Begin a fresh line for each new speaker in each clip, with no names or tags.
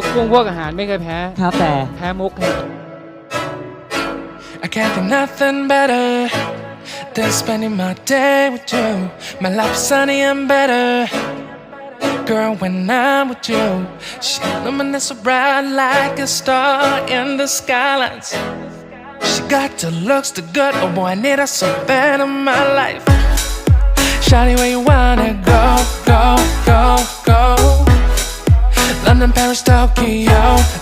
วกกุ้งพวกอาหารไม่เคยแพ้
ครับแต่
แพ้มุกครับ
I can't think nothing better than spending my day with you. My life is sunny and better. Girl, when I'm with you, she illuminates so bright like a star in the skylines. She got the looks, the good. Oh boy, I need her so bad in my life. Shawty, where you wanna London, Paris, Tokyo.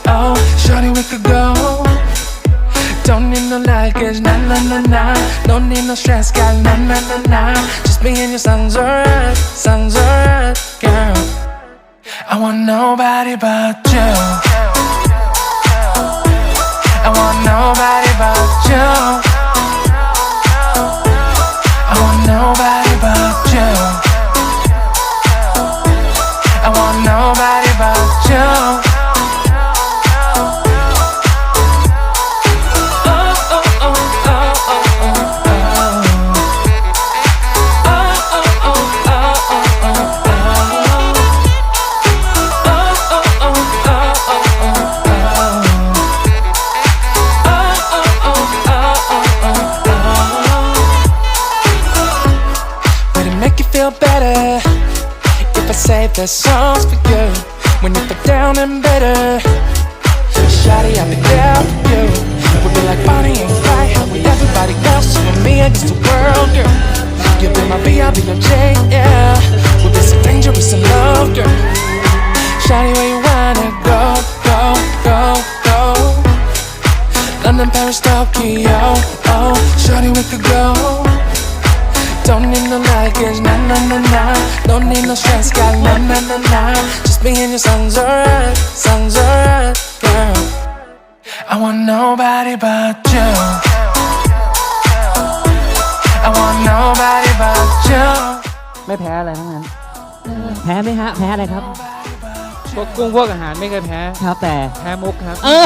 Oh, Shawty, we could go. Don't need no luggage, nah nah nah nah. Don't need no stress, got nah nah nah nah. Just me and your songs alright, songs alright, girl. I want nobody but you. Feel better if I say the songs for you when you feel down and bitter? Shawty, I'll be there for you. We'll be like Bonnie and Clyde, with everybody else, you and me against the world, girl. You'll be my B, I'll be your J, yeah. We'll be so dangerous in love, girl. Shawty, where you wanna go, go, go, go? London, Paris, Tokyo, oh, Shawty, we could go. Don't need no luggage, no stress, got nah nah nah nah. Just me and your songs alright, songs alright, girl. I want nobody but you. I want nobody but you.
ไม่แพ้อะไรทั้งนั้น แพ้ไหมฮะ แพ้อะไรครับ
พวกกุ้งพวกอาหารไม่เคยแพ้
ครับแต่
แพ้มุกครับ
เออ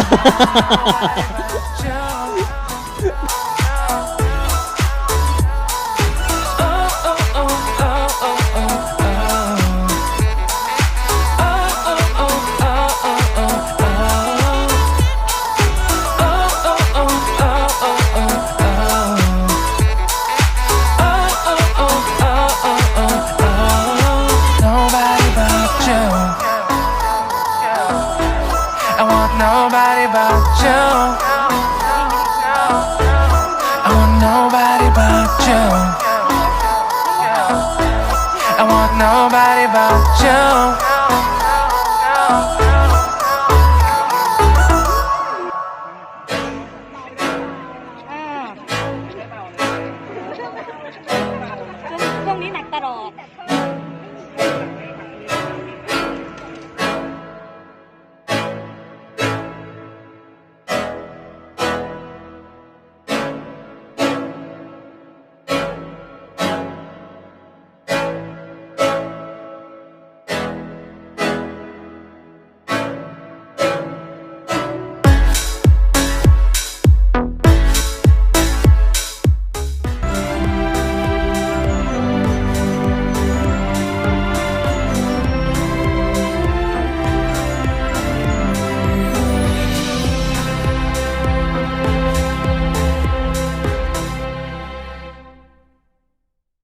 nobody but you. I want nobody but you. I want nobody but you.
ช่วงนี้หนักตลอด